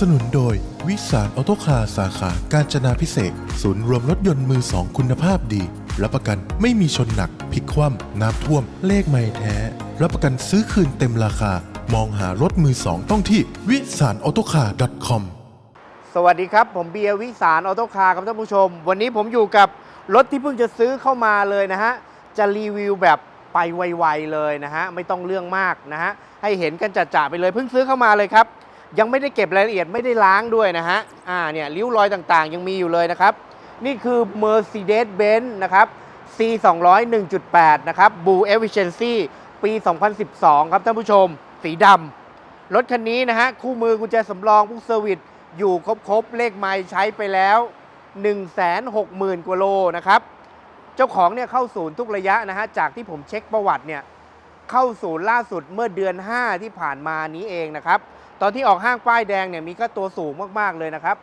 สนุนโดย วิสารออโตคาสาขาการจนาพิเศษ ศูนย์รวมรถยนต์มือสองคุณภาพดี รับประกันไม่มีชนหนักพลิกคว่ำน้ำท่วม เลขไม่แท้ รับประกันซื้อคืนเต็มราคา มองหารถมือสองต้องที่วิสารออโตคา .com สวัสดีครับ ผมเบียร์วิสารออโต้คาร์ครับท่านผู้ชม วันนี้ผมอยู่กับรถที่เพิ่งจะซื้อเข้ามาเลยนะฮะ จะรีวิวแบบไปไวๆเลยนะฮะ ไม่ต้องเรื่องมากนะฮะ ให้เห็นกันจัดๆไปเลยเพิ่งซื้อเข้ามาเลยครับ ยังไม่ได้เก็บรายละเอียดไม่ได้ล้างด้วยนะฮะ อ่าเนี่ยริ้วรอยต่างๆ ยังมีอยู่เลยนะครับ นี่คือ Mercedes-Benz นะครับ C 2 0 0 1.8 นะครับ Blue Efficiency ปี 2012 ครับท่านผู้ชม สีดำรถคันนี้นะฮะ คู่มือกุญแจสำรองพวกเซอร์วิสอยู่ครบๆ เลขไมล์ใช้ไปแล้ว 160,000 กว่าโลนะครับ เจ้าของเนี่ยเข้าศูนย์ทุกระยะนะฮะ จากที่ผมเช็คประวัติเนี่ย เข้าศูนย์ล่าสุดเมื่อเดือน 5 ที่ผ่านมานี้เองนะครับ ตอนที่ออกห้างป้ายแดงเนี่ยมีค่าตัวสูงมากๆเลยนะครับ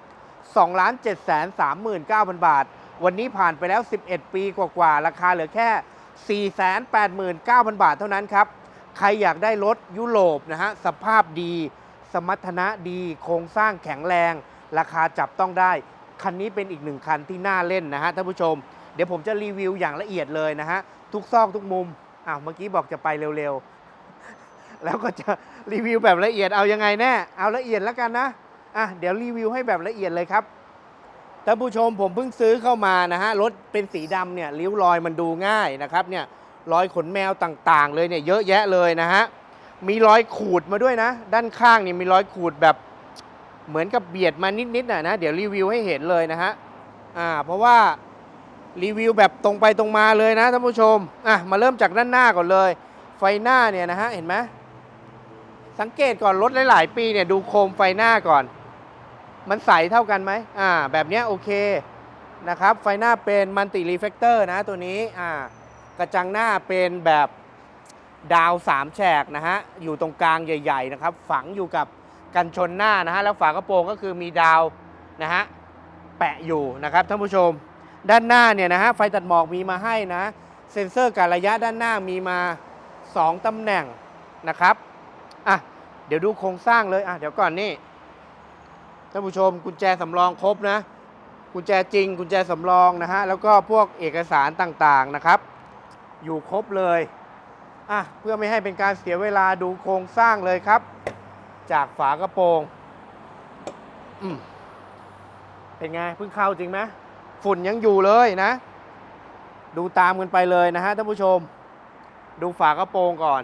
2 7 3 9 0 0 0 บาท วันนี้ผ่านไปแล้ว 11 ปีกว่าๆ ราคาเหลือแค่ 489,000 บาทเท่านั้นครับ ใครอยากได้รถยุโรปนะฮะ สภาพดี สมรรถนะดี โครงสร้างแข็งแรง ราคาจับต้องได้ คันนี้เป็นอีกหนึ่งคันที่น่าเล่นนะฮะท่านผู้ชม เดี๋ยวผมจะรีวิวอย่างละเอียดเลยนะฮะ ทุกซอกทุกมุม อ้าว เมื่อกี้บอกจะไปเร็วๆ แล้วก็จะรีวิวแบบละเอียดเอายังไงแน่เอาละเอียดแล้วกันนะอะเดี๋ยวรีวิวให้แบบละเอียดเลยครับท่านผู้ชมผมเพิ่งซื้อเข้ามานะฮะรถเป็นสีดำเนี่ยริ้วรอยมันดูง่ายนะครับเนี่ยรอยขนแมวต่างๆ เลยเนี่ยเยอะแยะเลยนะฮะมีรอยขูดมาด้วยนะ ด้านข้างนี่มีรอยขูดแบบเหมือนกับเบียดมานิดๆนะนะเดี๋ยวรีวิวให้เห็นเลยนะฮะอ่าเพราะว่ารีวิวแบบตรงไปตรงมาเลยนะท่านผู้ชมอะมาเริ่มจากด้านหน้าก่อนเลย ไฟหน้าเนี่ยนะฮะเห็นไหม สังเกตก่อนรถหลาย ๆ ปีเนี่ยดูโคมไฟหน้าก่อน มันใสเท่ากันไหมอ่า แบบนี้โอเคนะครับ ไฟหน้าเป็นมัลติรีเฟกเตอร์นะตัวนี้อ่ากระจังหน้าเป็นแบบดาวสามแฉกนะฮะ อยู่ตรงกลางใหญ่ ๆ นะครับ ฝังอยู่กับกันชนหน้านะฮะ แล้วฝากระโปรงก็คือมีดาวนะฮะแปะอยู่นะครับท่านผู้ชม ด้านหน้าเนี่ยนะฮะไฟตัดหมอกมีมาให้นะ เซ็นเซอร์การระยะด้านหน้ามีมา 2 ตำแหน่งนะครับ อะเดี๋ยวดูโครงสร้างเลยอะเดี๋ยวก่อนนี่ท่านผู้ชมกุญแจสำรองครบนะกุญแจจริงกุญแจสำรองนะฮะแล้วก็พวกเอกสารต่างๆนะครับ อยู่ครบเลยอะเพื่อไม่ให้เป็นการเสียเวลาดูโครงสร้างเลยครับ จากฝากระโปรงอืมเป็นไงเพิ่งเข้าจริงไหมฝุ่นยังอยู่เลยนะ ดูตามกันไปเลยนะฮะท่านผู้ชม ดูฝากระโปรงก่อน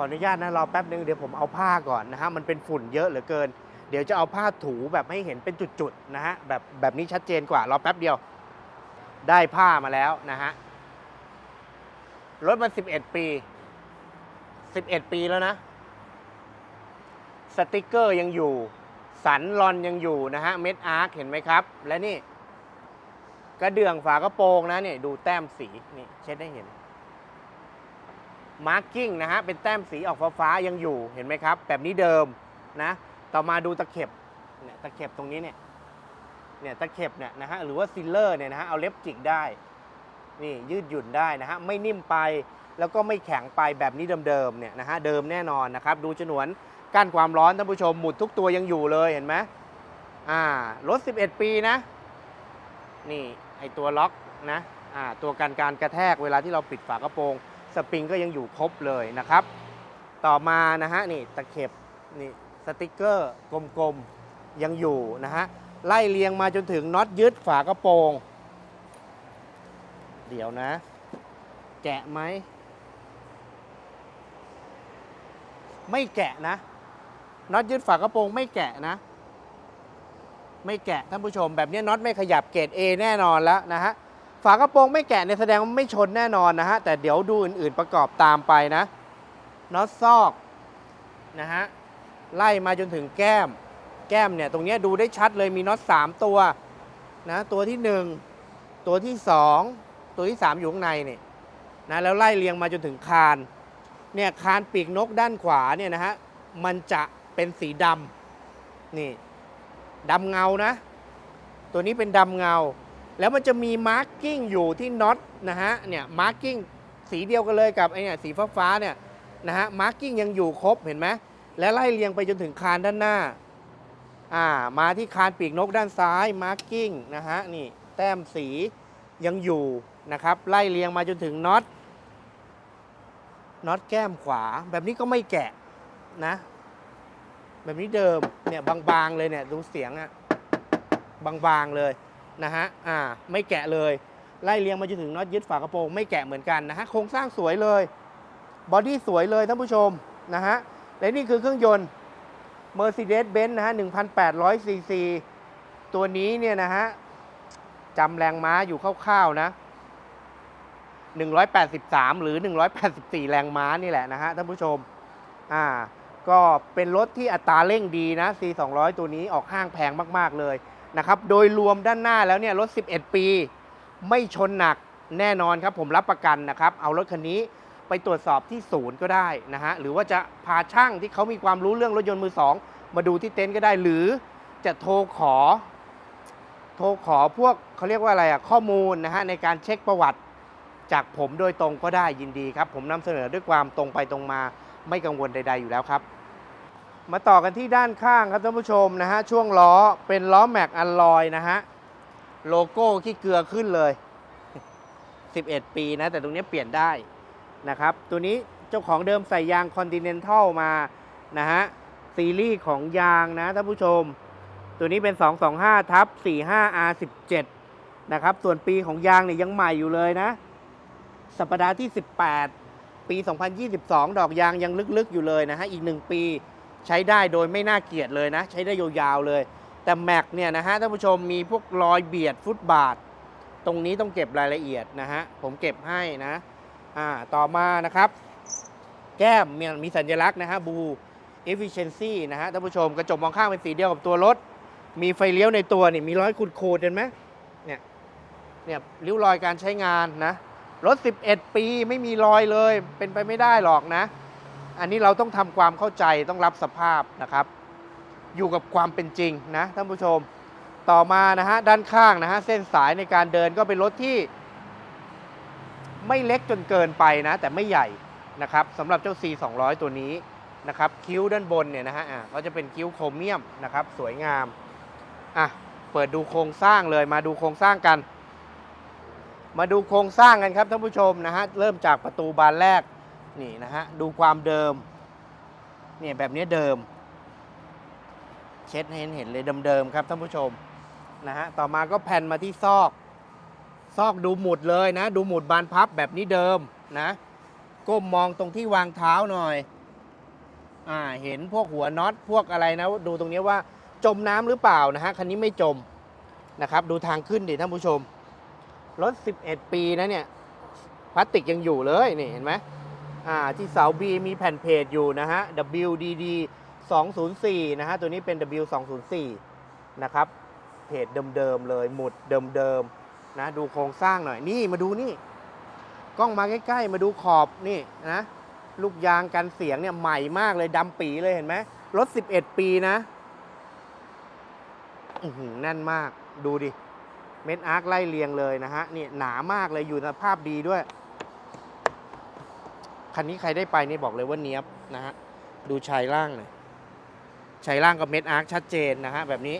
ออนุญาตนะรอแป๊บนึงเดี๋ยวผมเอาผ้าก่อนนะฮะมันเป็นฝุ่นเยอะเหลือเกิน เดี๋ยวจะเอาผ้าถูแบบให้เห็นเป็นจุดๆนะฮะแบบแบบนี้ชัดเจนกว่ารอแป๊บเดียว ได้ผ้ามาแล้วนะฮะรถมัน11 ปี 11 ปีแล้วนะ สติกเกอร์ยังอยู่ สันลอนยังอยู่นะฮะ เม็ดอาร์คเห็นไหมครับ และนี่ กระเดื่องฝากระโปรงนะเนี่ยดูแต้มสีนี่เช็ดให้เห็น มาร์กิ้งนะฮะเป็นแต้มสีออกฟ้าๆยังอยู่เห็นไหมครับ แบบนี้เดิมนะต่อมาดูตะเข็บเนี่ยตะเข็บตรงนี้เนี่ยเนี่ยตะเข็บเนี่ยนะฮะหรือว่าซิลเลอร์เนี่ยนะฮะเอาเล็บจิกได้นี่ยืดหยุ่นได้นะฮะไม่นิ่มไปแล้วก็ไม่แข็งไปแบบนี้เดิมๆเนี่ยนะฮะเดิมแน่นอนนะครับ ดูฉนวนกั้นความร้อนท่านผู้ชมหมุดทุกตัวยังอยู่เลยเห็นไหมอ่ารถ 11 ปีนะ นี่ไอตัวล็อกนะอ่าตัวกันการกระแทกเวลาที่เราปิดฝากระโปรง สปริงก็ยังอยู่ครบเลยนะครับ ต่อมานะฮะนี่ตะเข็บนี่สติกเกอร์กลมๆยังอยู่นะฮะไล่เรียงมาจนถึงน็อตยึดฝากระโปรง เดี๋ยวนะ แกะไหม ไม่แกะนะน็อตยึดฝากระโปรงไม่แกะนะ ไม่แกะท่านผู้ชมแบบนี้น็อตไม่ขยับเกรด A แน่นอนแล้วนะฮะ ฝากระโปรงไม่แกะเนี่ยแสดงว่าไม่ชนแน่นอนนะฮะ แต่เดี๋ยวดูอื่น ๆประกอบตามไปนะน็อตซอกนะฮะไล่มาจนถึงแก้ม แก้มเนี่ยตรงนี้ดูได้ชัดเลยมีน็อต3ตัวนะตัวที่ 1 ตัวที่ 2 ตัวที่ 3 อยู่ข้างในนี่นะแล้วไล่เรียงมาจนถึงคานเนี่ยคานปีกนกด้านขวาเนี่ยนะฮะมันจะเป็นสีดำนี่ดำเงานะ ตัวนี้เป็นดำเงา แล้วมันจะมีมาร์กิ้งอยู่ที่น็อตนะฮะเนี่ยมาร์กิ้งสีเดียวกันเลยกับไอ้เนี่ยสีฟ้าๆเนี่ยนะฮะมาร์กิ้งยังอยู่ครบเห็นไหมและไล่เรียงไปจนถึงคานด้านหน้าอ่ามาที่คานปีกนกด้านซ้ายมาร์กิ้งนะฮะนี่แต้มสียังอยู่นะครับไล่เรียงมาจนถึงน็อตน็อตแก้มขวา แบบนี้ก็ไม่แกะนะ แบบนี้เดิมเนี่ยบางๆเลยเนี่ยดูเสียงอะบางๆเลย นะฮะอ่าไม่แกะเลย ไล่เรียงมาจนถึงน็อตยึดฝากระโปรงไม่แกะเหมือนกันนะฮะโครงสร้างสวยเลยบอดี้สวยเลยท่านผู้ชมนะฮะและนี่คือเครื่องยนต์ Mercedes-Benz นะฮะ 1,800 ซีซี ตัวนี้เนี่ยนะฮะจำแรงม้าอยู่คร่าวๆนะ 183 หรือ 184 แรงม้านี่แหละนะฮะท่านผู้ชม อ่า ก็เป็นรถที่อัตราเร่งดีนะ C 200 ตัวนี้ออกห้างแพงมากๆเลย นะครับ โดยรวมด้านหน้าแล้วเนี่ยรถ 11 ปี ไม่ชนหนักแน่นอนครับผมรับประกันนะครับ เอารถคันนี้ไปตรวจสอบที่ศูนย์ก็ได้นะฮะหรือว่าจะพาช่างที่เขามีความรู้เรื่องรถยนต์มือสองมาดูที่เต็นท์ก็ได้ หรือจะโทรขอ โทรขอพวกเขาเรียกว่าอะไรอะข้อมูลนะฮะในการเช็คประวัติ จากผมโดยตรงก็ได้ยินดีครับ ผมนำเสนอด้วยความตรงไปตรงมาไม่กังวลใด ๆอยู่แล้วครับ มาต่อกันที่ด้านข้างครับท่านผู้ชมนะฮะช่วงล้อเป็นล้อแม็กอัลลอยนะฮะโลโก้ที่เกลือขึ้นเลย 11 ปีนะ แต่ตรงนี้เปลี่ยนได้นะครับ ตัวนี้เจ้าของเดิมใส่ยาง Continental มานะฮะซีรีส์ของยางนะท่านผู้ชม ตัวนี้เป็น 225ทับ45 R17 นะครับ ส่วนปีของยางเนี่ยยังใหม่อยู่เลยนะ สัปดาห์ที่ 18 ปี 2022 ดอกยางยังลึกๆอยู่เลยนะฮะอีก 1 ปี ใช้ได้โดยไม่น่าเกลียดเลยนะ ใช้ได้ยาวๆเลย แต่แม็กเนี่ยนะฮะท่านผู้ชมมีพวกรอยเบียดฟุตบาท ตรงนี้ต้องเก็บรายละเอียดนะฮะผมเก็บให้นะอ่าต่อมานะครับ แก้มมีมีสัญลักษณ์นะฮะบู efficiency นะฮะท่านผู้ชมกระจกมองข้างเป็นสีเดียวกับตัวรถ มีไฟเลี้ยวในตัวนี่มีร้อยขูดๆเห็นไหมเนี่ยเนี่ยริ้วรอยการใช้งานนะรถ 11 ปีไม่มีรอยเลยเป็นไปไม่ได้หรอกนะ อันนี้เราต้องทำความเข้าใจต้องรับสภาพนะครับ อยู่กับความเป็นจริงนะท่านผู้ชม ต่อมานะฮะด้านข้างนะฮะเส้นสายในการเดินก็เป็นรถที่ ไม่เล็กจนเกินไปนะ แต่ไม่ใหญ่นะครับสำหรับเจ้า C 2 0 0ตัวนี้นะครับคิ้วด้านบนเนี่ยนะฮะอะก็จะเป็นคิ้วโครเมียมนะครับ สวยงามอะเปิดดูโครงสร้างเลยมาดูโครงสร้างกัน มาดูโครงสร้างกันครับท่านผู้ชมนะฮะเริ่มจากประตูบานแรก นี่นะฮะ ดูความเดิม เนี่ยแบบนี้เดิม เช็ดให้เห็นเห็นเลยเดิมๆครับท่านผู้ชมนะฮะ ต่อมาก็แผ่นมาที่ซอก ซอกดูหมุดเลยนะ ดูหมุดบานพับแบบนี้เดิมนะ ก้มมองตรงที่วางเท้าหน่อย อ่า เห็นพวกหัวน็อตพวกอะไรนะ ดูตรงนี้ว่าจมน้ำหรือเปล่านะฮะ คันนี้ไม่จมนะครับ ดูทางขึ้นดิท่านผู้ชม รถ 11 ปีนะเนี่ย พลาสติกยังอยู่เลย นี่เห็นไหม อ่าที่เสา B มีแผ่นเพจอยู่นะฮะ WDD 204 นะฮะ ตัวนี้เป็น W 204นะครับ เพจเดิมๆเลย หมุดเดิมๆนะ ดูโครงสร้างหน่อย นี่มาดูนี่ กล้องมาใกล้ๆ มาดูขอบนี่นะ ลูกยางกันเสียงเนี่ยใหม่มากเลยดำปีเลยเห็นไหม รถ 11 ปีนะแน่นมาก ดูดิ เม็ดอาร์คไล่เรียงเลยนะฮะ นี่หนามากเลยอยู่ในสภาพดีด้วย คันนี้ใครได้ไปนี่บอกเลยว่าเนี้ยบนะฮะ ดูชายล่างหน่อยชายล่างกับเม็ดอาร์คชัดเจนนะฮะแบบนี้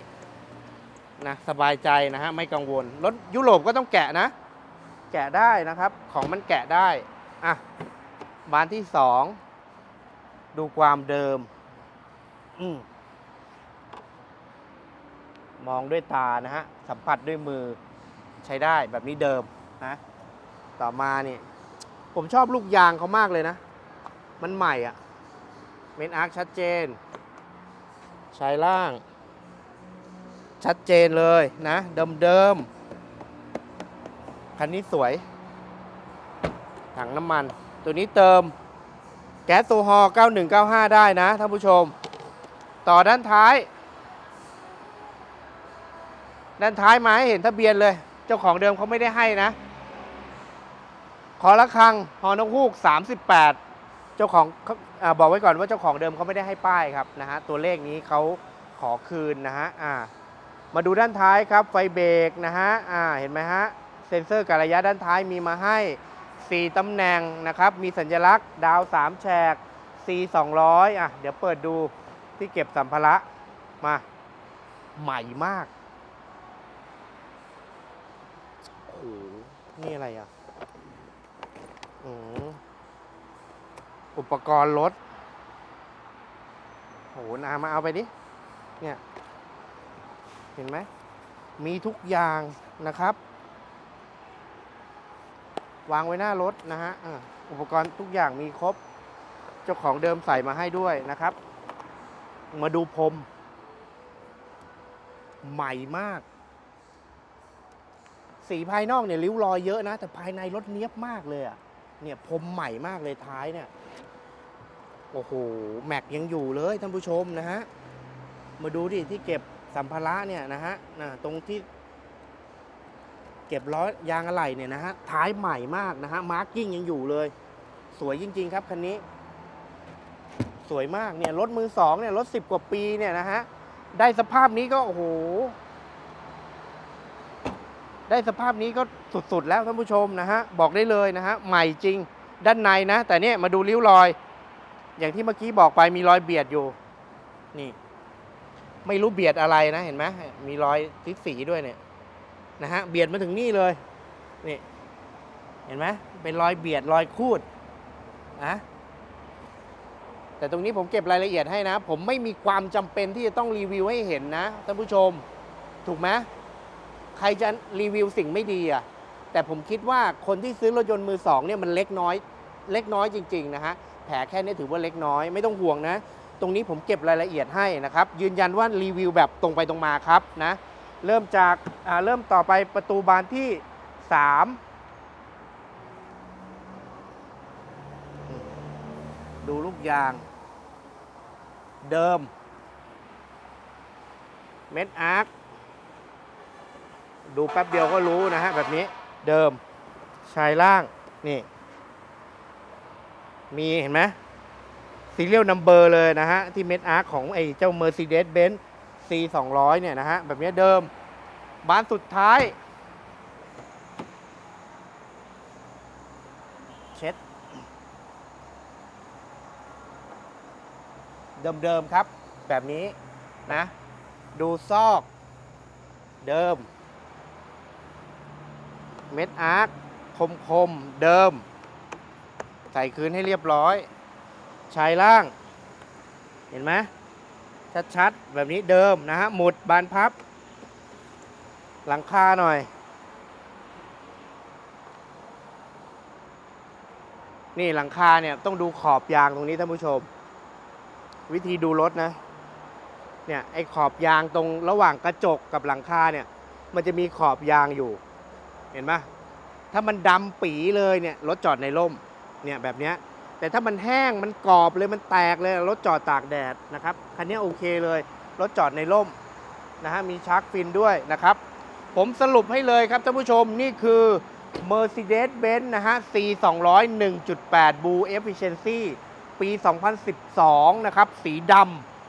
นะสบายใจนะฮะไม่กังวล รถยุโรปก็ต้องแกะนะ แกะได้นะครับ ของมันแกะได้ อะ บานที่สองดูความเดิมอืมมองด้วยตานะฮะ สัมผัสด้วยมือใช้ได้แบบนี้เดิมนะ ต่อมาเนี่ย ผมชอบลูกยางเขามากเลยนะ มันใหม่อะเมนอาร์คชัดเจน ชายล่าง ชัดเจนเลยนะ เดิมๆ คันนี้สวย ถังน้ำมัน ตัวนี้เติมแก๊สโซฮอล์9195 ได้นะท่านผู้ชม ต่อด้านท้าย ด้านท้ายมาให้เห็นทะเบียนเลย เจ้าของเดิมเขาไม่ได้ให้นะ ขอละครังฮอนกฮูก 38 เจ้าของเขาอ่าบอกไว้ก่อนว่าเจ้าของเดิมเขาไม่ได้ให้ป้ายครับนะฮะตัวเลขนี้เขาขอคืนนะฮะอ่ามาดูด้านท้ายครับไฟเบรกนะฮะอ่าเห็นไหมฮะเซ็นเซอร์การระยะด้านท้ายมีมาให้ 4 ตำแหน่งนะครับมีสัญลักษณ์ดาว 3 แฉก C 200อะเดี๋ยวเปิดดูที่เก็บสัมภาระมาใหม่มากโอ้โหนี่อะไรอะ อุปกรณ์รถโหนามาเอาไปดิ เนี่ย เห็นไหม มีทุกอย่างนะครับ วางไว้หน้ารถนะฮะอุปกรณ์ทุกอย่างมีครบ เจ้าของเดิมใส่มาให้ด้วยนะครับ มาดูพรม ใหม่มาก สีภายนอกเนี่ยริ้วรอยเยอะนะ แต่ภายในรถเนี้ยบมากเลยอะ่ะ เนี่ยพรมใหม่มากเลยท้ายเนี่ย โอ้โห แม็กยังอยู่เลยท่านผู้ชมนะฮะ มาดูดิที่เก็บสัมภาระเนี่ยนะฮะนะตรงที่ เก็บล้อยางอะไหล่เนี่ยนะฮะ ท้ายใหม่มากนะฮะ มาร์กิ้งยังอยู่เลย สวยจริง ๆ ครับคันนี้ สวยมากเนี่ยรถมือสองเนี่ยรถสิบกว่าปีเนี่ยนะฮะ ได้สภาพนี้ก็โอ้โห ได้สภาพนี้ก็สุดๆแล้วท่านผู้ชมนะฮะบอกได้เลยนะฮะใหม่จริงด้านในนะ แต่เนี่ยมาดูริ้วรอย อย่างที่เมื่อกี้บอกไปมีรอยเบียดอยู่ นี่ ไม่รู้เบียดอะไรนะเห็นไหมมีรอยสีสีด้วยเนี่ยนะฮะเบียดมาถึงนี่เลยนี่เห็นไหมเป็นรอยเบียดรอยคูดนะแต่ตรงนี้ผมเก็บรายละเอียดให้นะ ผมไม่มีความจำเป็นที่จะต้องรีวิวให้เห็นนะท่านผู้ชม ถูกไหม ใครจะรีวิวสิ่งไม่ดีอะแต่ผมคิดว่าคนที่ซื้อรถยนต์มือสองเนี่ยมันเล็กน้อย เล็กน้อยจริงๆนะฮะแผลแค่นี้ถือว่าเล็กน้อยไม่ต้องห่วงนะ ตรงนี้ผมเก็บรายละเอียดให้นะครับ ยืนยันว่ารีวิวแบบตรงไปตรงมาครับนะเริ่มจากเริ่มต่อไปประตูบานที่ 3 ดูลูกยาง เดิม เม็ดอาร์ค ดูแป๊บเดียวก็รู้นะฮะแบบนี้เดิมชายล่างนี่ มีเห็นไหมซีเรียลนัมเบอร์เลยนะฮะ ที่เม็ดอาร์คของไอ้เจ้า Mercedes-Benz C 2 0 0เนี่ยนะฮะ แบบนี้เดิม บานสุดท้าย เช็ด เดิม ๆ ครับ แบบนี้นะ ดูซอก เดิม เม็ดอาร์คคมๆเดิม ใส่คืนให้เรียบร้อย ชายล่าง เห็นไหมชัดๆ แบบนี้เดิมนะฮะ หมุดบานพับ หลังคาหน่อย นี่หลังคาเนี่ย ต้องดูขอบยางตรงนี้ท่านผู้ชม วิธีดูรถนะ เนี่ย ไอ้ขอบยางตรงระหว่างกระจกกับหลังคาเนี่ย มันจะมีขอบยางอยู่ เห็นไหมถ้ามันดำปีเลยเนี่ยรถจอดในร่มเนี่ยแบบเนี้ยแต่ถ้ามันแห้งมันกรอบเลยมันแตกเลยรถจอดตากแดดนะครับคันนี้โอเคเลยรถจอดในร่มนะฮะมีชาร์กฟินด้วยนะครับ ผมสรุปให้เลยครับท่านผู้ชมนี่คือ Mercedes-Benz นะฮะ C 2 0 0 1.8 Blue Efficiency ปี 2012 นะครับ สีด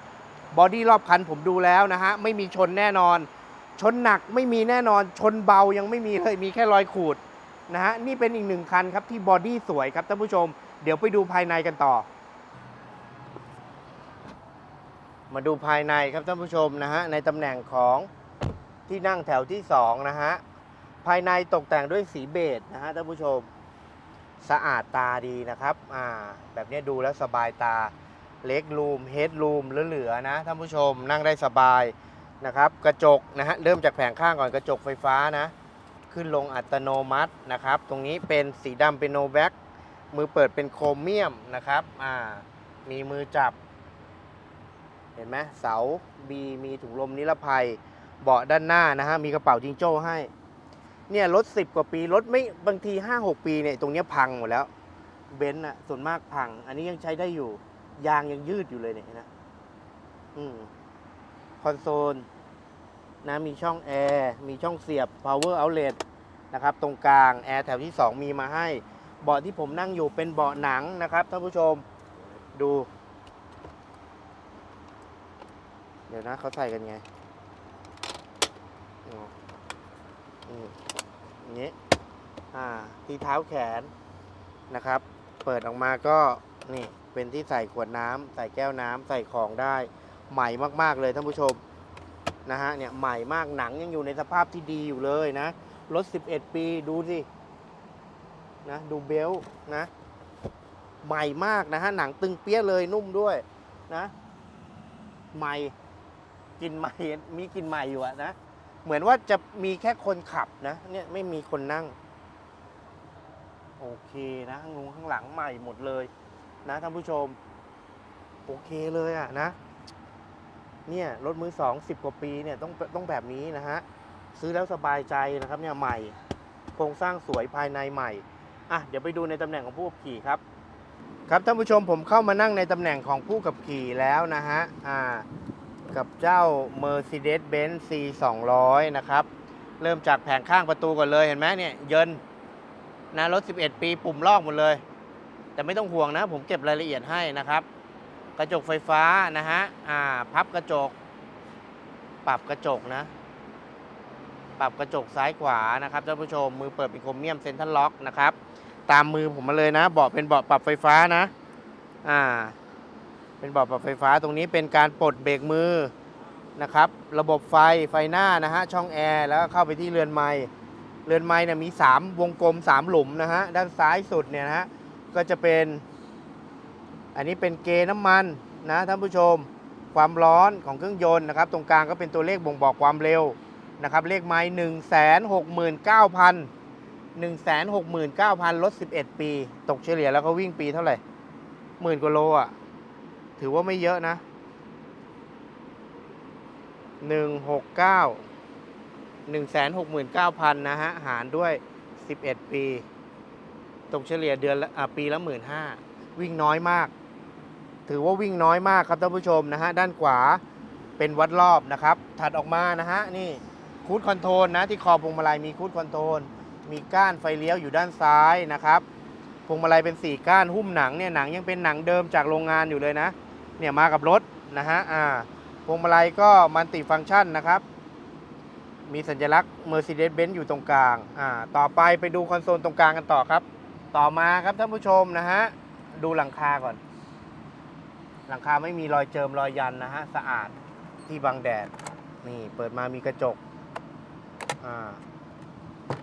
ำบอดี้รอบคันผมดูแล้วนะฮะ ไม่มีชนแน่นอน ชนหนักไม่มีแน่นอนชนเบายังไม่มีเลยมีแค่รอยขูดนะฮะนี่เป็นอีกหนึ่งคันครับที่บอดี้สวยครับท่านผู้ชม เดี๋ยวไปดูภายในกันต่อ มาดูภายในครับท่านผู้ชมนะฮะในตำแหน่งของที่นั่งแถวที่2นะฮะภายในตกแต่งด้วยสีเบจนะฮะท่านผู้ชมสะอาดตาดีนะครับอ่าแบบนี้ดูแล้วสบายตาเล็กรูมเฮดรูมเหลือๆนะท่านผู้ชมนั่งได้สบาย นะครับ กระจกนะฮะเริ่มจากแผงข้างก่อนกระจกไฟฟ้านะ ขึ้นลงอัตโนมัตินะครับ ตรงนี้เป็นสีดำเป็นโนแบ็กมือเปิดเป็นโครเมียมนะครับอ่ามีมือจับ เห็นไหมเสาบีมีถุงลมนิรภัย เบาะด้านหน้านะฮะมีกระเป๋าจิงโจ้ให้เนี่ยรถสิบกว่าปีรถไม่บางทีห้าหกปีเนี่ยตรงเนี้ยพังหมดแล้วเบนซ์อะส่วนมากพัง อันนี้ยังใช้ได้อยู่ ยางยังยืดอยู่เลยเนี่ยนะอืม คอนโซลนะมีช่องแอร์มีช่องเสียบ power outlet นะครับ ตรงกลางแอร์แถวที่ 2 มีมาให้ เบาะที่ผมนั่งอยู่เป็นเบาะหนังนะครับท่านผู้ชมดู เดี๋ยวนะเขาใส่กันไงอืมอย่างนี้อ่าที่เท้าแขนนะครับ เปิดออกมาก็นี่เป็นที่ใส่ขวดน้ำใส่แก้วน้ำใส่ของได้ ใหม่มากๆเลยท่านผู้ชมนะฮะเนี่ยใหม่มากหนังยังอยู่ในสภาพที่ดีอยู่เลยนะรถ 11 ปีดูสินะดูเบลต์นะใหม่มากนะฮะหนังตึงเปี้ยเลยนุ่มด้วยนะใหม่กินใหม่มีกินใหม่อยู่อะนะเหมือนว่าจะมีแค่คนขับนะเนี่ยไม่มีคนนั่ง โอเคนะงนุงข้างหลังใหม่หมดเลย นะท่านผู้ชม โอเคเลยอะนะ เนี่ยรถมือสองสิบกว่าปีเนี่ยต้องต้องแบบนี้นะฮะซื้อแล้วสบายใจนะครับเนี่ยใหม่ โครงสร้างสวยภายในใหม่อะเดี๋ยวไปดูในตำแหน่งของผู้ขับขี่ครับ ครับท่านผู้ชมผมเข้ามานั่งในตำแหน่งของผู้ขับขี่แล้วนะฮะอ่ากับเจ้า Mercedes-Benz C 200นะครับเริ่มจากแผงข้างประตูก่อนเลยเห็นไหมเนี่ยเยินนะรถ 11 ปีปุ่มลอกหมดเลย แต่ไม่ต้องห่วงนะ ผมเก็บรายละเอียดให้นะครับ ระจกไฟฟ้านะฮะ อ่า พับกระจก ปรับกระจกนะ ปรับกระจกซ้ายขวานะครับท่านผู้ชม มือเปิดเป็นโครเมียมเซ็นทรัลล็อกนะครับ ตามมือผมมาเลยนะ เบาะเป็นเบาะปรับไฟฟ้านะ อ่า เป็นเบาะปรับไฟฟ้าตรงนี้เป็นการปลดเบรกมือนะครับ ระบบไฟ ไฟหน้านะฮะ ช่องแอร์ แล้วก็เข้าไปที่เรือนไม้เรือนไม้เนี่ยมี 3 วงกลม 3 หลุมนะฮะ ด้านซ้ายสุดเนี่ยนะฮะ ก็จะเป็น อันนี้เป็นเกน้ำมันนะท่านผู้ชม ความร้อนของเครื่องยนต์นะครับ ตรงกลางก็เป็นตัวเลขบ่งบอกความเร็วนะครับ เลขไม้หนึ่งแสนหกหมื่นเก้าพันหนึ่งแสนหกหมื่นเก้าพันลดสิบเอ็ดปี ตกเฉลี่ยแล้วก็วิ่งปีเท่าไหร่หมื่นกว่าโลอะ ถือว่าไม่เยอะนะหนึ่งหกเก้าหนึ่งแสนหกหมื่นเก้าพันนะฮะ หารด้วยสิบเอ็ดปี ตกเฉลี่ยเดือนละอะปีละหมื่นห้าวิ่งน้อยมาก ถือว่าวิ่งน้อยมากครับท่านผู้ชมนะฮะด้านขวาเป็นวัดรอบนะครับ ถัดออกมานะฮะนี่คูดคอนโทรลนะที่คอพวงมาลัยมีคูดคอนโทรลมีก้านไฟเลี้ยวอยู่ด้านซ้ายนะครับพวงมาลัยเป็น 4 ก้านหุ้มหนังเนี่ยหนังยังเป็นหนังเดิมจากโรงงานอยู่เลยนะเนี่ยมากับรถนะฮะอ่าพวงมาลัยก็มันติฟังก์ชันนะครับ มีสัญลักษณ์ Mercedes-Benz อยู่ตรงกลางอ่าต่อไปไปดูคอนโซลตรงกลางกันต่อครับ ต่อมาครับท่านผู้ชมนะฮะดูหลังคาก่อน หลังคาไม่มีรอยเจิมรอยยันนะฮะ สะอาดที่บังแดด นี่เปิดมามีกระจก อ่า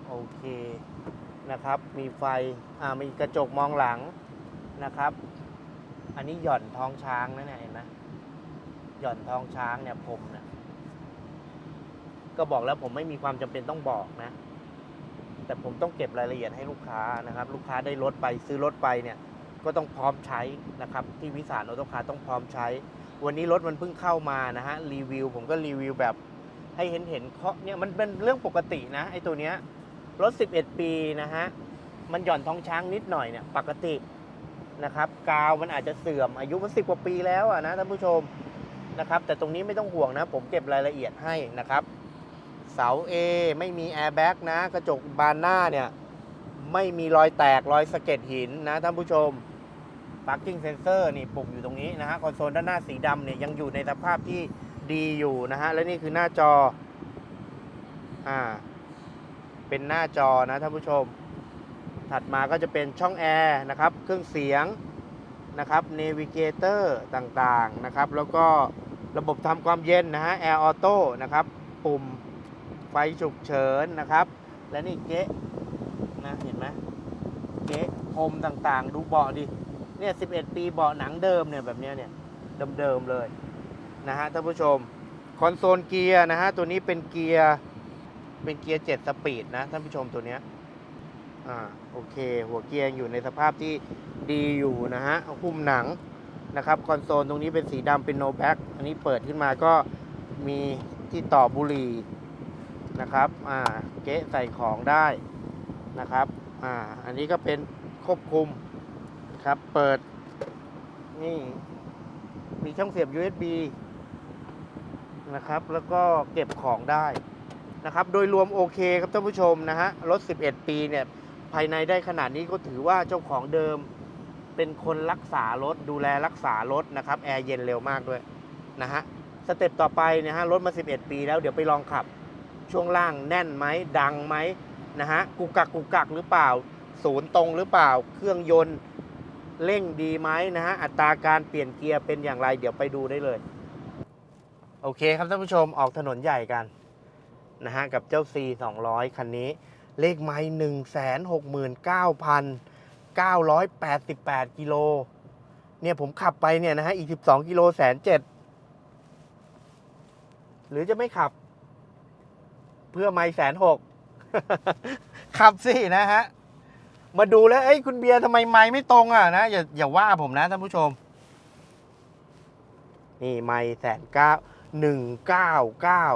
โอเคนะครับ มีไฟ อ่า มีกระจกมองหลังนะครับ อันนี้หย่อนท้องช้างนะเนี่ยเห็นไหมหย่อนท้องช้างเนี่ยผมเนี่ยก็บอกแล้วผมไม่มีความจำเป็นต้องบอกนะ แต่ผมต้องเก็บรายละเอียดให้ลูกค้านะครับ ลูกค้าได้รถไปซื้อรถไปเนี่ย ก็ต้องพร้อมใช้นะครับ ที่วิสารออโต้คาต้องพร้อมใช้ วันนี้รถมันเพิ่งเข้ามานะฮะรีวิว ผมก็รีวิวแบบให้เห็นเห็นเคาะเนี่ยมันเป็นเรื่องปกตินะไอ้ตัวเนี้ยรถ 11 ปีนะฮะมันหย่อนท้องช้างนิดหน่อยเนี่ยปกตินะครับกาวมันอาจจะเสื่อมอายุมันสิบกว่าปีแล้วอะนะท่านผู้ชมนะครับแต่ตรงนี้ไม่ต้องห่วงนะ ผมเก็บรายละเอียดให้นะครับ เสา A ไม่มีแอร์แบ็กนะ กระจกบานหน้าเนี่ย ไม่มีรอยแตกรอยสะเก็ดหินนะท่านผู้ชม parking sensor นี่ปุ่มอยู่ตรงนี้นะฮะคอนโซลด้านหน้าสีดำเนี่ยยังอยู่ในสภาพที่ดีอยู่นะฮะและนี่คือหน้าจออ่าเป็นหน้าจอนะท่านผู้ชม ถัดมาก็จะเป็นช่องแอร์นะครับ เครื่องเสียงนะครับเนวิเกเตอร์ต่างๆนะครับ แล้วก็ระบบทำความเย็นนะฮะแอร์ออโต้นะครับ ปุ่มไฟฉุกเฉินนะครับ และนี่เก๊ะ นะเห็นไหมเก๊ะพรมต่างๆ ดูเบาะดิ เนี่ย11ปีเบาะหนังเดิมเนี่ยแบบเนี้ยเนี่ยเดิมๆเลยนะฮะท่านผู้ชม คอนโซลเกียร์นะฮะตัวนี้เป็นเกียร์เป็นเกียร์7สปีดนะท่านผู้ชมตัวเนี้ยอ่าโอเค หัวเกียร์อยู่ในสภาพที่ดีอยู่นะฮะหุ้มหนังนะครับคอนโซลตรงนี้เป็นสีดำเป็นโนแบ็กอันนี้เปิดขึ้นมาก็มีที่ต่อบุหรี่นะครับอ่าเก๊ะใส่ของได้ นะครับอ่าอันนี้ก็เป็นควบคุมครับเปิดนี่มีช่องเสียบ USB นะครับ แล้วก็เก็บของได้นะครับ โดยรวมโอเคครับท่านผู้ชมนะฮะรถ 11 ปีเนี่ย ภายในได้ขนาดนี้ก็ถือว่าเจ้าของเดิมเป็นคนรักษารถ ดูแลรักษารถนะครับ แอร์เย็นเร็วมากด้วยนะฮะ สเต็ปต่อไปนะฮะ รถมา 11 ปีแล้วเดี๋ยวไปลองขับ ช่วงล่างแน่นไหมดังไหม นะฮะกุกกักกุกกักหรือเปล่า ศูนย์ตรงหรือเปล่า เครื่องยนต์เร่งดีไหมนะฮะอัตราการเปลี่ยนเกียร์เป็นอย่างไร เดี๋ยวไปดูได้เลย โอเคครับท่านผู้ชมออกถนนใหญ่กันนะฮะกับเจ้า C 200 คันนี้ เลขไม้หนึ่งแสนหกหมื่นเก้าพันเก้าร้อยแปดสิบแปดกิโลเนี่ยผมขับไปเนี่ยนะฮะอีกสิบสองกิโลแสนเจ็ดหรือจะไม่ขับ เพื่อไม่แสนหก ขับสินะฮะ มาดูแล้ว เอ้ยคุณเบียร์ทำไมไม้ไม่ตรงอะนะ อย่าอย่าว่าผมนะท่านผู้ชม นี่ไม่แสนเก้าหนึ่งเก้าเก้า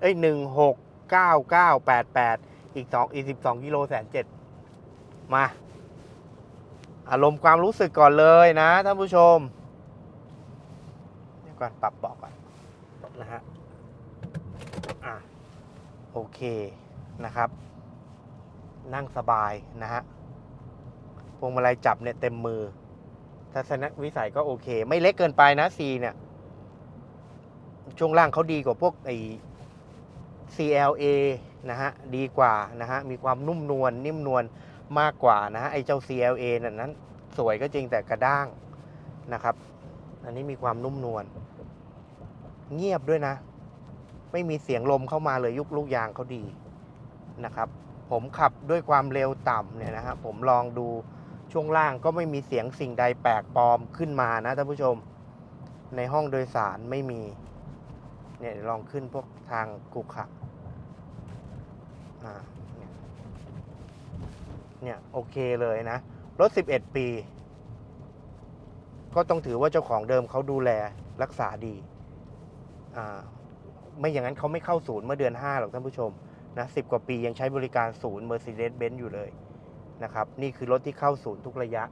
เอ้ยหนึ่งหกเก้าเก้าแปดแปดอีกสองอีกสิบสองกิโลแสนเจ็ดมา อารมณ์ความรู้สึกก่อนเลยนะท่านผู้ชม เดี๋ยวก่อนปรับเบาะก่อนนะฮะ อะ โอเค นะครับ นั่งสบายนะฮะพวงมาลัยจับเนี่ยเต็มมือ ทัศนวิสัยก็โอเค ไม่เล็กเกินไปนะซีเนี่ยช่วงล่างเขาดีกว่าพวกไอ CLA นะฮะดีกว่านะฮะมีความนุ่มนวลนิ่มนวลมากกว่านะฮะไอเจ้า CLA นั่นนั้น สวยก็จริงแต่กระด้างนะครับ อันนี้มีความนุ่มนวลเงียบด้วยนะ ไม่มีเสียงลมเข้ามาเลยยุกลูกยางเขาดี นะครับ ผมขับด้วยความเร็วต่ำเนี่ยนะฮะผมลองดูช่วงล่างก็ไม่มีเสียงสิ่งใดแปลกปลอมขึ้นมานะท่านผู้ชม ในห้องโดยสารไม่มี เนี่ยลองขึ้นพวกทางกุขะอ่าเนี่ยโอเคเลยนะ รถ 11 ปี ก็ต้องถือว่าเจ้าของเดิมเขาดูแลรักษาดีอ่าไม่อย่างนั้นเขาไม่เข้าศูนย์เมื่อเดือน 5 หรอกท่านผู้ชม นะสิกว่าปียังใช้บริการศูนย์ Mercedes-Benz อยู่เลยนะครับ นี่คือรถที่เข้าศูนย์ทุกระยะ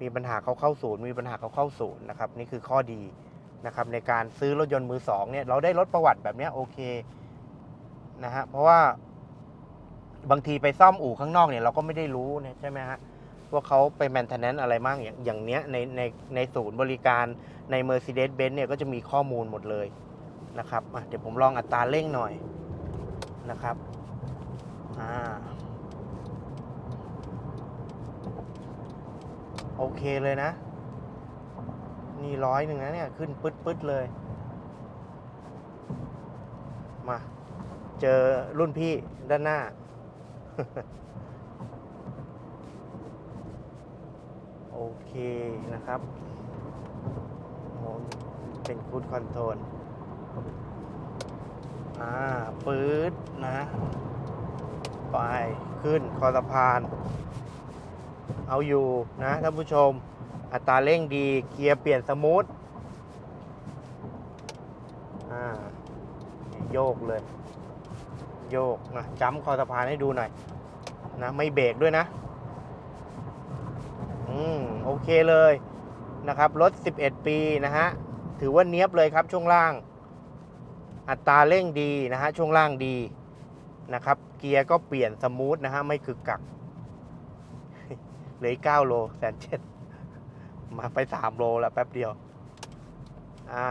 มีปัญหาเขาเข้าศูนย์ มีปัญหาเขาเข้าศูนย์นะครับ นี่คือข้อดีนะครับในการซื้อรถยนต์มือสองเนี่ยเราได้รถประวัติแบบนี้โอเคนะฮะเพราะว่าบางทีไปซ่อมอู่ข้างนอกเนี่ยเราก็ไม่ได้รู้เนี่ยใช่ไหมฮะว่าเขาไปแมนเทนแนนอะไรบ้างอย่างอย่างเนี้ยในในในศูนย์บริการใน Mercedes-Benz เนี่ยก็จะมีข้อมูลหมดเลยนะครับเดี๋ยวผมลองอัตราเร่งหน่อย นะครับอ่าโอเคเลยนะ นี่ร้อยหนึ่งนะเนี่ย ขึ้นปึ๊ดปึ๊ดเลย มา เจอรุ่นพี่ด้านหน้า โอเคนะครับโอ้เป็นคูดคอนโทรล อ่าปื๊ดนะไปขึ้นคอสะพาน เอาอยู่นะท่านผู้ชม อัตราเร่งดีเกียร์เปลี่ยนสมูทอ่าโยกเลย โยกนะจ้ำคอสะพานให้ดูหน่อยนะไม่เบรกด้วยนะ อืมโอเคเลยนะครับ รถ 11 ปีนะฮะ ถือว่าเนี้ยบเลยครับช่วงล่าง อัตราเร่งดีนะฮะช่วงล่างดีนะครับ เกียร์ก็เปลี่ยนสมูทนะฮะไม่คึกกักเหลือ9โลแสนเจ็ดมาไป3โลแล้วแป๊บเดียว อ่า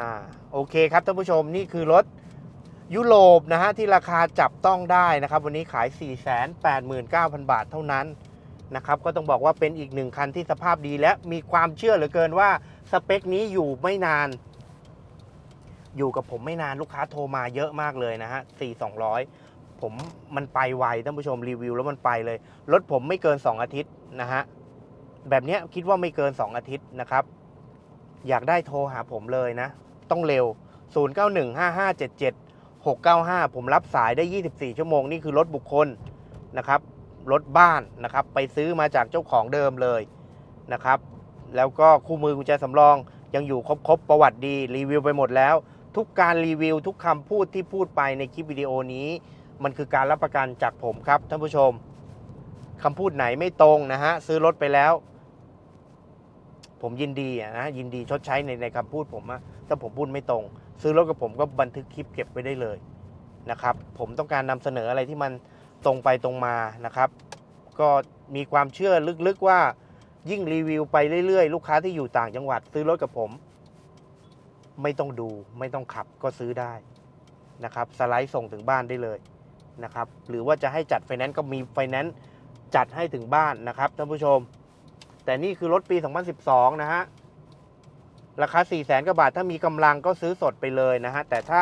โอเคครับท่านผู้ชมนี่คือรถยุโรปนะฮะที่ราคาจับต้องได้นะครับ วันนี้ขาย 489,000 บาทเท่านั้นนะครับ ก็ต้องบอกว่าเป็นอีกหนึ่งคันที่สภาพดีและมีความเชื่อเหลือเกินว่าสเปคนี้อยู่ไม่นาน อยู่กับผมไม่นานลูกค้าโทรมาเยอะมากเลยนะฮะสี่สองร้อยผมมันไปไวท่านผู้ชมรีวิวแล้วมันไปเลย รถผมไม่เกิน 2 อาทิตย์นะฮะ แบบนี้คิดว่าไม่เกิน 2 อาทิตย์นะครับ อยากได้โทรหาผมเลยนะ ต้องเร็ว 0915577695 ผมรับสายได้ 24 ชั่วโมง นี่คือรถบุคคลนะครับ รถบ้านนะครับ ไปซื้อมาจากเจ้าของเดิมเลยนะครับ แล้วก็คู่มือกุญแจสำรองยังอยู่ครบๆประวัติดีรีวิวไปหมดแล้ว ทุกการรีวิวทุกคำพูดที่พูดไปในคลิปวิดีโอนี้ มันคือการรับประกันจากผมครับท่านผู้ชมคำพูดไหนไม่ตรงนะฮะซื้อรถไปแล้ว ผมยินดีอะนะยินดีชดใช้ในในคำพูดผมอะถ้าผมพูดไม่ตรง ซื้อรถกับผมก็บันทึกคลิปเก็บไว้ได้เลยนะครับ ผมต้องการนำเสนออะไรที่มันตรงไปตรงมานะครับ ก็มีความเชื่อลึกๆว่ายิ่งรีวิวไปเรื่อยๆ ลูกค้าที่อยู่ต่างจังหวัด ซื้อรถกับผม ไม่ต้องดูไม่ต้องขับก็ซื้อได้นะครับสไลด์ส่งถึงบ้านได้เลยนะครับหรือว่าจะให้จัดไฟแนนซ์ก็มีไฟแนนซ์จัดให้ถึงบ้านนะครับท่านผู้ชม แต่นี่คือรถปี 2012 นะฮะราคา 4 0 0แสนกว่าบาทถ้ามีกำลังก็ซื้อสดไปเลยนะฮะแต่ถ้า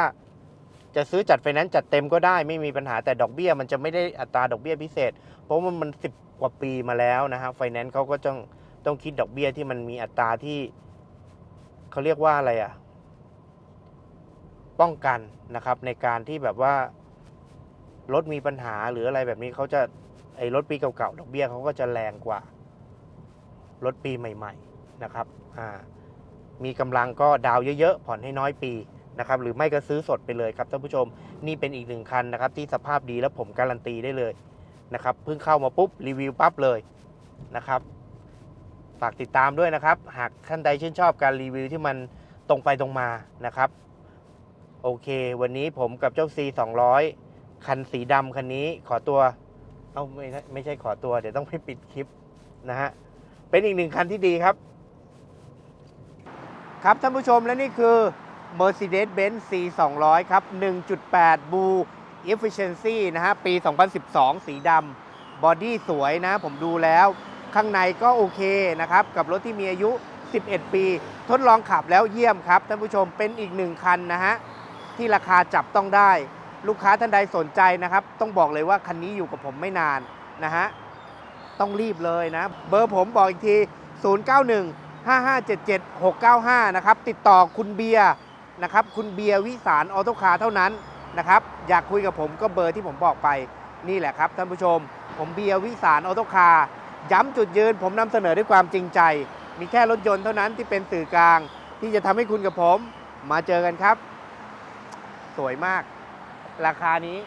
จะซื้อจัดไฟแนนซ์จัดเต็มก็ได้ไม่มีปัญหาแต่ดอกเบี้ย มันจะไม่ได้อัตราดอกเบี้ยพิเศษ เพราะว่ามันสิบกว่าปีมาแล้วนะฮะไฟแนนซ์เขาก็ต้องต้องคิดดอกเบี้ยที่มันมีอัตราที่เขาเรียกว่าอะไรอะ ป้องกันนะครับ ในการที่แบบว่ารถมีปัญหาหรืออะไรแบบนี้เขาจะไอ้รถปีเก่าๆดอกเบี้ยเขาก็จะแรงกว่ารถปีใหม่ ๆนะครับอ่ามีกำลังก็ดาวเยอะๆผ่อนให้น้อยปีนะครับหรือไม่ก็ซื้อสดไปเลยครับท่านผู้ชมนี่เป็นอีกหนึ่งคันนะครับ ที่สภาพดีและผมการันตีได้เลยนะครับเพิ่งเข้ามาปุ๊บรีวิวปั๊บเลยนะครับฝากติดตามด้วยนะครับ หากท่านใดชื่นชอบการรีวิวที่มันตรงไปตรงมานะครับ โอเค วันนี้ผมกับเจ้า C 200 คันสีดำคันนี้ขอตัว เอ้าไม่ใช่ไม่ใช่ขอตัว เดี๋ยวต้องไปปิดคลิปนะฮะ เป็นอีกหนึ่งคันที่ดีครับ ครับท่านผู้ชมและนี่คือ Mercedes-Benz C 200ครับ 1.8 Blue Efficiency นะฮะ ปี 2012 สีดำบอดี้สวยนะ ผมดูแล้ว ข้างในก็โอเคนะครับ กับรถที่มีอายุ 11 ปี ทดลองขับแล้วเยี่ยมครับท่านผู้ชมเป็นอีกหนึ่งคันนะฮะ ที่ราคาจับต้องได้ ลูกค้าท่านใดสนใจนะครับ ต้องบอกเลยว่าคันนี้อยู่กับผมไม่นานนะฮะต้องรีบเลยนะ เบอร์ผมบอกอีกที 091 5577 695 นะครับ ติดต่อคุณเบียร์นะครับ คุณเบียร์วิสารออโตคาร์เท่านั้นนะครับ อยากคุยกับผมก็เบอร์ที่ผมบอกไปนี่แหละครับท่านผู้ชม ผมเบียร์วิสารออโตคาร์ย้ำจุดยืน ผมนำเสนอด้วยความจริงใจ มีแค่รถยนต์เท่านั้นที่เป็นสื่อกลาง ที่จะทำให้คุณกับผม มาเจอกันครับ วยมาก ราคานี้